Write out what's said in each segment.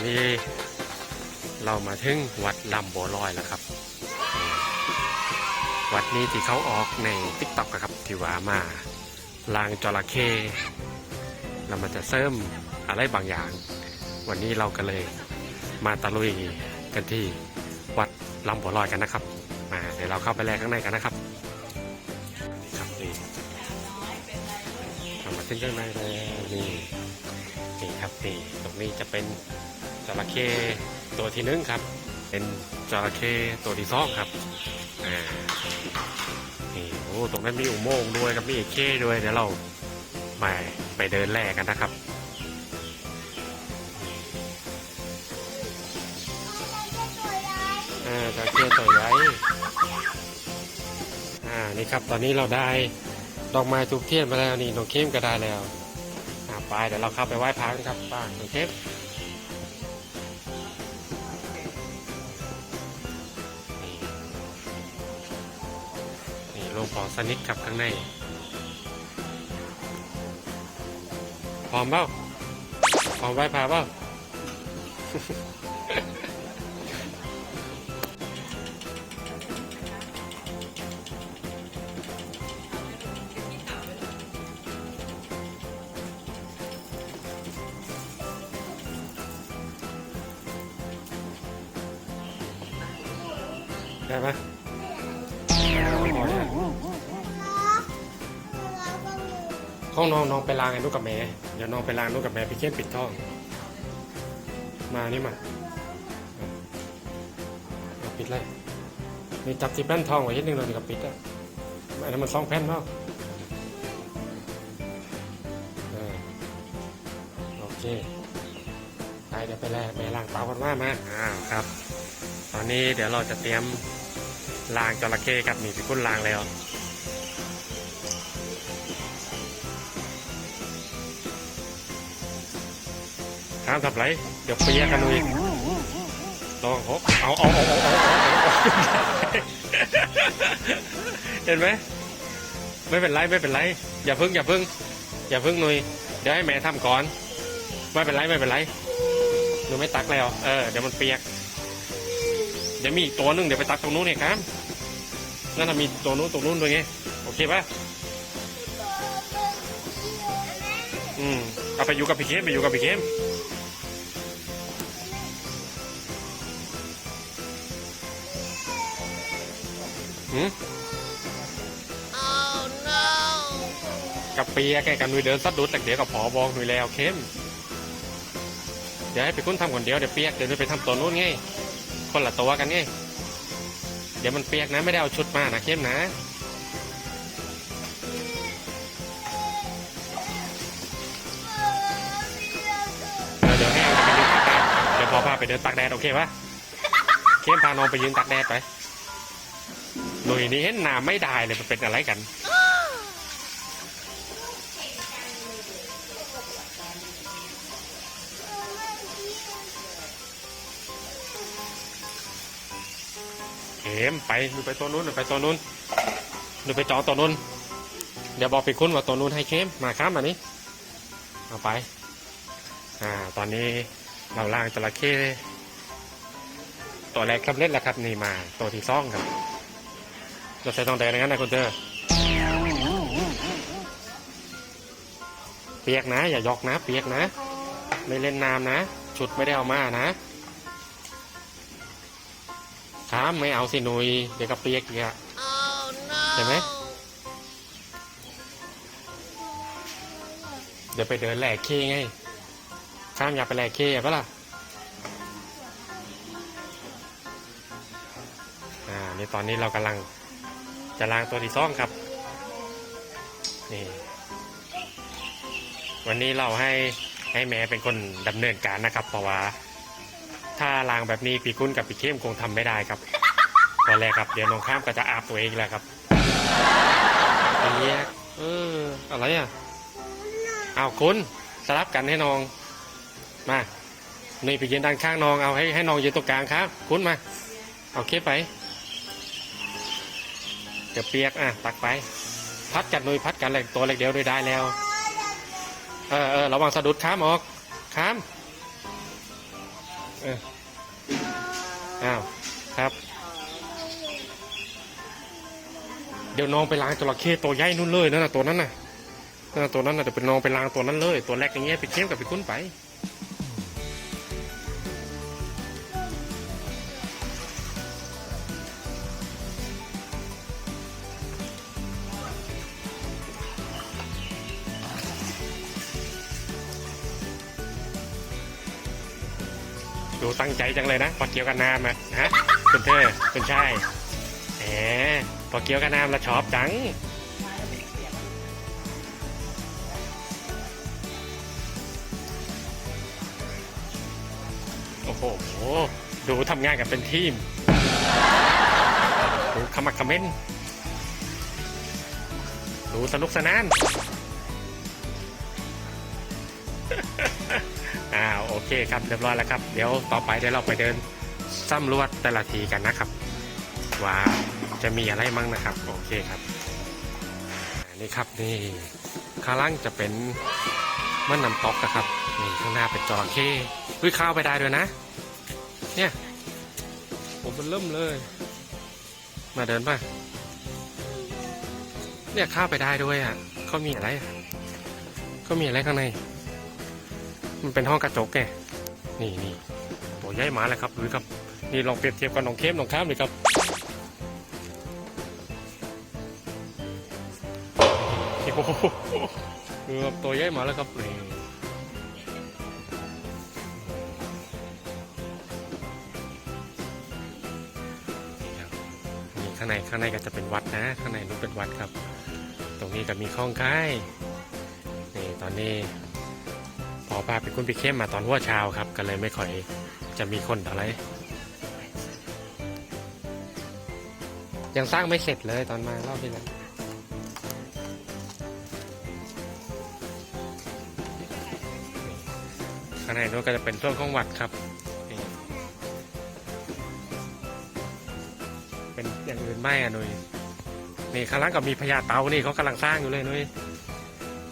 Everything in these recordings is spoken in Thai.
อนนี้เรามาถึงวัดลำบัวลอยแล้วครับ วัดนี้ที่เขาออกในติ๊กต็อกครับที่ว่ามาลางจระเข้แล้วมันจะเสริมอะไรบางอย่าง วันนี้เราก็เลยมาตะลุยกันที่วัดลำบัวลอยกันนะครับ มาเดี๋ยวเราเข้าไปแลกข้างในกันนะครับนี่ครับนี่เรามาถึงข้างในแล้วนี่นี่ครับนี่ตรงนี้จะเป็น จระเข้ตัวที่หนึ่งครับ เป็นจระเข้ตัวที่สองครับอ่านี่โอ้ตรงนั้นมีอุโมงค์ด้วยครับมีเข้ด้วยเดี๋ยวเรามาไปเดินแลกกันนะครับอ่าจระเข้ตัวใหญ่อ่านี่ครับตอนนี้เราได้ดอกไม้ทุกเทียนมาแล้วนี่น้องเข้มก็ได้แล้วอ่าไปเดี๋ยวเราเข้าไปไหว้พระกันครับป้าน้องเข้ม นี่หลวงปอสนิทครับข้างในพร้อมเปล่าพร้อมไหว้พาเปล่า น้องน้องไปล้างไอ้ลูกกับแม่เดี๋ยวน้องไปล้างลูกกับแม่พี่เข้มปิดท้อง มานี่มาเอาปิดเลยนี่จับที่แป้นทองไว้นิดนึงเลยกับปิดอะอันนั้นมันสองแผ่นเนาะโอเคไปเดี๋ยวไปแล่แม่ล้างเตากันว่ามาอ้าวครับ ตอนนี้เดี๋ยวเราจะเตรียมล้างจระเข้ครับนี่พี่กุ้นล้างแล้ว ห้ามทำไรเดี๋ยวเปียกันเลยลองเอาเอาเอาเอาเอาเอาเห็นไหมไม่เป็นไรไม่เป็นไร อย่าพึ่งอย่าพึ่ง อย่าพึ่งหนุยเดี๋ยวให้แม่ทำก่อน ไม่เป็นไรไม่เป็นไรหนูไม่ตักแล้ว เออเดี๋ยวมันเปียก เดี๋ยวมีอีกตัวหนึงเดี๋ยวไปตักตรงนู้นเนี่ยครับนั่นนะมีตัวนู้นตรงนู้นด้วยไงโอเคปะอืมเอาไปอยู่กับพี่เข้มไปอยู่กับพี่เข้ม หืมกับเปียแกกันหนุยเดินสัดดุดแต่เดี๋ยวกับผอบอกหนุยแล้วเข้มเดี๋ยวให้ไปคุ้นทำคนเดียวเดี๋ยวเปียกเดี๋ยวหนุยไปทำตัวนู้นไงคนละตัวกันไงเดี๋ยวมันเปียกนะไม่ได้เอาชุดมานะเข้มนะเออเดี๋ยวให้เอาไปยืนตากแดดเดี๋ยวพอพาไปเดินตากแดดโอเคปะเข้มพาน้องไปยืนตากแดดไป หนุ่ยนี่เห็นหน้าไม่ได้เลยมันเป็นอะไรกัน เข็มไปหนูไปตัวนู้นหนูไปตัวนู้นหนูไปจองตัวนู้น เดี๋ยวบอกไปคุ้นว่าตัวนู้นให้เข้มมาครับมานี้เอาไป อ่า ตอนนี้เราล่างจระเข้ตัวแรกครับเล่นแล้วครับนี่มาตัวที่ซ่องครับ เราใส่ตองแดงอย่างนั้นนะคุณเตอร์เปียกนะ อย่ายกนะ เปียกนะ ไม่เล่นน้ำนะ ชุดไม่ได้เอามานะครับไม่เอาสิหนุยเดี๋ยวก็เปียกอีกอะใช่ไหมเดี๋ยวไปเดินแหลกเคไงข้ามอยากไปแหลกเคปะล่ะอ่านี่ตอนนี้เรากำลัง จะล้างตัวที่ซ่องครับ นี่ วันนี้เราให้ให้แม่เป็นคนดำเนินการนะครับ เพราะว่า ถ้าล้างแบบนี้ปีกุ้นกับปีเข้มคงทำไม่ได้ครับตอนแรกครับ เดี๋ยวน้องข้ามก็จะอาบตัวเองแหละครับอันนี้เอออะไรอะเอาคุณสลับกันให้น้อง มานี่ไปยืนด้านข้างน้องเอาให้ให้น้องยืนตรงกลางครับ คุณมา เอาเคไป เดี๋ยวเปียกอะตักไป พัดกันหนุยพัดกันเลยตัวเล็กเดียวโดยได้แล้ว เออเออระวังสะดุดข้ามออกข้ามเอออ้าวครับ เดี๋ยวน้องไปล้างจระเข้ตัวใหญ่นู่นเลยนั่นน่ะตัวนั้นน่ะนั่นน่ะตัวนั้นน่ะเดี๋ยวเป็นน้องไปล้างตัวนั้นเลย ตัวแรกอย่างเงี้ยไปเข้มกับไปคุ้นไป ดูตั้งใจจังเลยนะพอเกี่ยวกับน้ำอะฮะคุณเธอคุณชายแหมพอเกี่ยวกับน้ำแล้วชอบจังโอ้โหดูทำงานกันเป็นทีมดูขมักขม้นดูสนุกสนาน เคครับเรียบร้อยแล้วครับ เดี๋ยวต่อไปเดี๋ยวเราไปเดินสำรวจแต่ละทีกันนะครับ ว่าจะมีอะไรมั่งนะครับ โอเคครับนี่ครับนี่ข้างล่างจะเป็นมันน้ำตกนะครับนี่ข้างหน้าเป็นจระเข้วิเข้าวไปได้ด้วยนะ เนี่ยผมมันเริ่มเลย มาเดินป่ะเนี่ยข้าวไปได้ด้วยอะเขามีอะไรเขามีอะไรข้างใน มันเป็นห้องกระจกไงนี่นี่ตัวใหญ่หมาเลยครับดูครับ นี่ลองเปรียบเทียบกับน้องเข้มน้องข้ามเลยครับโอ้โหดูครับตัวใหญ่หมาแล้วครับนี่นี่ข้างในข้างในก็จะเป็นวัดนะ ข้างในนู้นเป็นวัดครับ ตรงนี้ก็มีข้องค่ายนี่ตอนนี้ พอพาไปคุณไปเข้มมาตอนหัวเช้าครับ ก็เลยไม่ค่อยจะมีคนอะไรยังสร้างไม่เสร็จเลยตอนมารอบที่แล้วข้างในนู้นก็จะเป็นช่วงของวัดครับ เป็นอย่างอื่นไม่อะนุยนี่ข้างล่างก็มีพญาเตานี่เขากำลังสร้างอยู่เลยนุย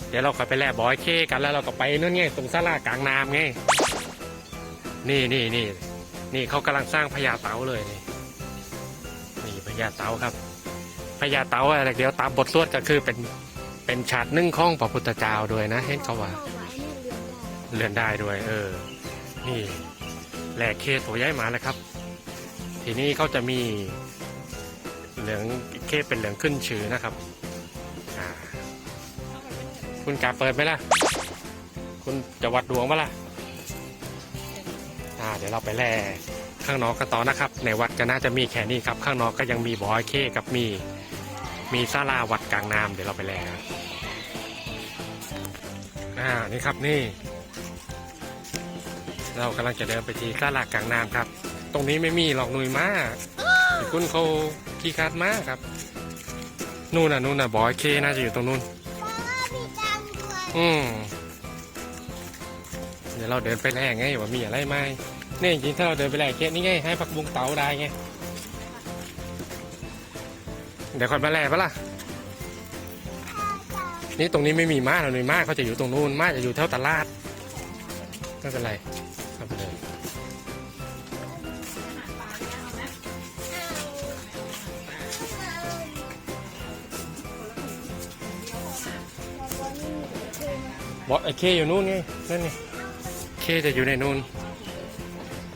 เดี๋ยวเราค่อยไปแล่บอยเคกันแล้วเราก็ไปนั่นไงตรงศาลากลางน้ำไงนี่นี่นี่นี่เขากำลังสร้างพญาเต๋าเลยนี่นี่พญาเต๋าครับพญาเต๋าอะไรเดี๋ยวตามบทสวดก็คือเป็นเป็นฉาดนึ่งข้องพระพุทธเจ้าด้วยนะเห็นเขาว่าเลื่อนได้ด้วย เออ นี่แหลกเคตัวย้ายมาแล้วครับ ทีนี้เขาจะมีเหลืองเคเป็นเหลืองขึ้นชื่อนะครับ คุณกาเปิดไหมล่ะ คุณจะวัดดวงไหมล่ะอ่าเดี๋ยวเราไปแล่ข้างนอกกันต่อนะครับ ในวัดก็น่าจะมีแค่นี้ครับ ข้างนอกก็ยังมีบอยเคกับมี มีศาลาวัดกลางน้ำเดี๋ยวเราไปแล่อ่านี่ครับนี่ เรากำลังจะเดินไปที่ศาลากลางน้ำครับ ตรงนี้ไม่มีหรอกนุยมากคุณเขาขี้คาดมากครับนู่นน่ะนู่นน่ะบอยเคน่าจะอยู่ตรงนู้น อืมเดี๋ยวเราเดินไปแรกไงว่ามีอะไรไหมนี่จริงๆถ้าเราเดินไปแรกแค่นี้ไงให้ผักบุ้งเต๋าได้ไง เดี๋ยวค่อยมาแลกปะล่ะ นี่ตรงนี้ไม่มีม้าหรอกมีม้าเขาจะอยู่ตรงนู้นม้าจะอยู่แถวตลาดไม่เป็นไร บอสไอ้เคอยู่นู่นไงนั่นไงเคจะอยู่ในนู่น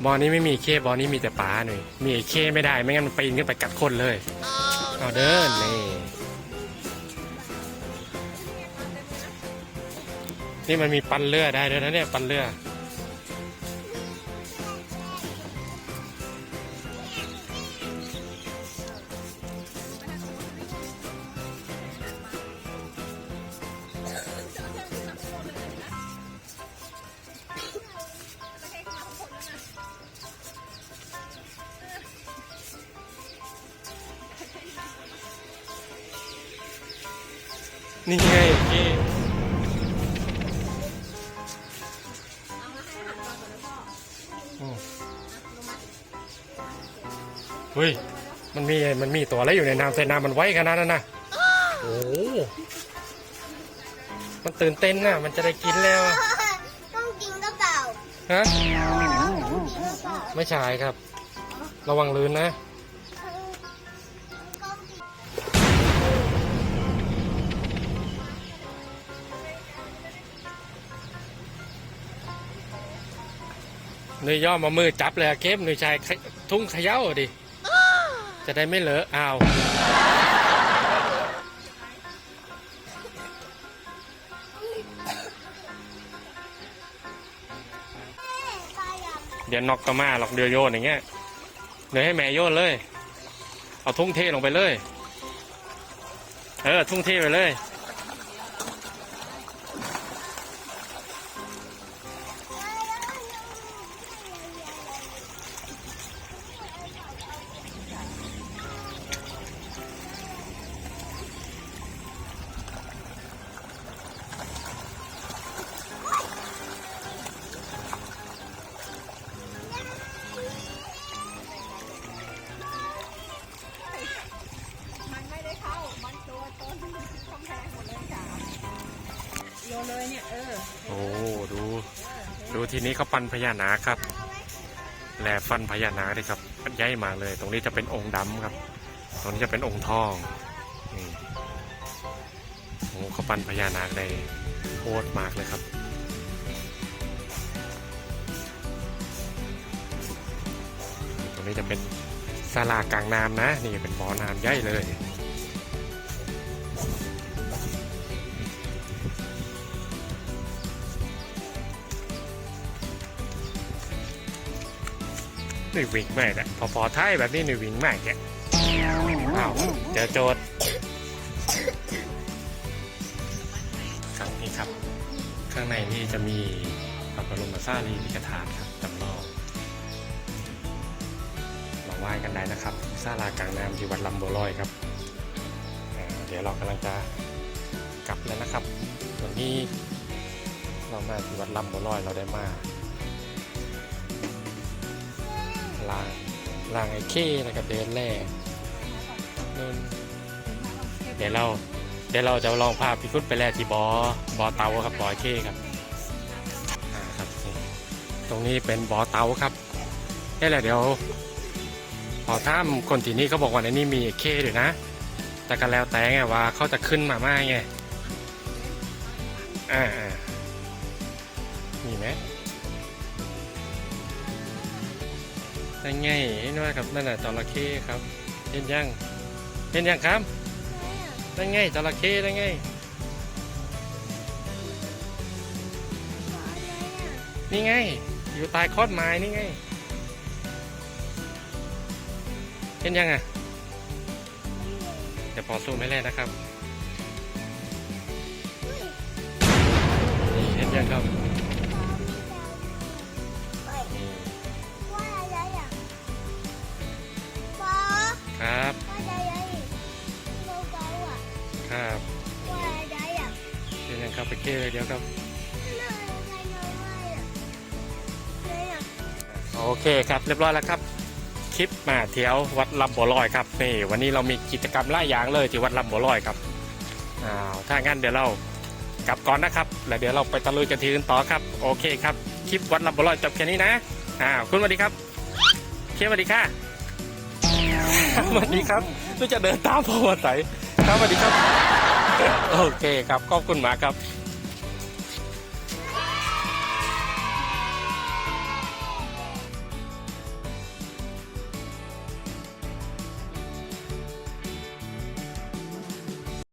บอนี้ไม่มีเคบอนี้มีแต่ป๋าหน่อยมีไอ้เคไม่ได้ไม่งั้นมันปีนขึ้นไปกัดคนเลยเอาเดินนี่นี่มันมีปันเลือได้ด้วยนะเนี่ยปันเลือ นี่ไงเคอืมเฮ้ย มันมีมันมีตัวอะไรอยู่ในน้ำใส่น้ำมันไว้ขนาดนั้นนะโอ้โหมันตื่นเต้นนะมันจะได้กินแล้วอะต้องกินกระเป๋าฮะกระเป๋าไม่ใช่ครับ ระวังลื่นนะ หนุ่ยย่อมามือจับเลยอะเข้มหนุ่ยชายทุ่งเขย่าดิ จะได้ไม่เลอะอ้าว เดี๋ยวนอกก็มาหรอกเดียวโยนอย่างเงี้ยเดี๋ยวให้แม่โยนเลย เอาทุ่งเทลงไปเลย เออ ทุ่งเทไปเลย ทีนี้เขาปั้นพญานาคครับแหลฟันพญานาคเลยครับใหญ่มาเลย ตรงนี้จะเป็นองค์ดำครับ ตรงนี้จะเป็นองค์ทองนี่โอ้เขาปั้นพญานาคได้โคตรมากเลยครับตรงนี้จะเป็นศาลากลางน้ำนะ นี่เป็นบ่อน้ำใหญ่เลย หนุ่ยวิ่งไม่ได้พอพอท้ายแบบนี้หนุ่ยวิ่งไม่แกอ้าวเจอโจทย์ครับนี่ครับ ข้างในนี่จะมีพระบรมสารีริกธาตุครับจำลองมาไหว้กันได้นะครับศาลากลางน้ำที่วัดลำบัวลอยครับ เดี๋ยวเรากำลังจะกลับแล้วนะครับวันนี้เรามาที่วัดลำบัวลอยเราได้มา ลางลางไอ้เข้นะครับเดินแร่นู่นเดี๋ยวเราเดี๋ยวเราจะลองพาพี่คุดไปแล่ที่บอบอเตาครับบอไอ้เข้ครับอ่าครับนี่ตรงนี้เป็นบอเตาครับนี่แหละเดี๋ยวพอถ้ามคนที่นี่เขาบอกว่าในนี้มีไอ้เข้ด้วยนะ แต่ก็แล้วแต่ไงว่าเขาจะขึ้นมาไม่ไงอ่า นั่นไงไอ้น้อยครับนั่นน่ะจระเข้ครับเห็นยังเห็นยังครับนั่นไงจระเข้นั่นไงนี่ไง อยู่ใต้คอดไม้นี่ไง เห็นยังอะเดี๋ยวพอซูมให้เลยนะครับนี่เห็นยังครับ ห็นยังคเลยเดี๋ยวครับ โอเคครับเรียบร้อยแล้วครับ คลิปมาเที่ยววัดลำบัวลอยครับนี่วันนี้เรามีกิจกรรมหลายางเลยที่วัดลำบัวลอยครับอ้าวถ้างั้นเดี๋ยวเรากลับก่อนนะครับ แล้วเดี๋ยวเราไปตะลุยกันทีอื่นต่อครับ โอเคครับ คลิปวัดลำบัวลอยจบแค่นี้นะอ้าวคุณสวัสดีครับเคสวัสดีค่ะสวัสดีครับรู้จะเดินตามพ่อมาใส่ครับสวัสดีครับ โอเคครับขอบคุณมากครับ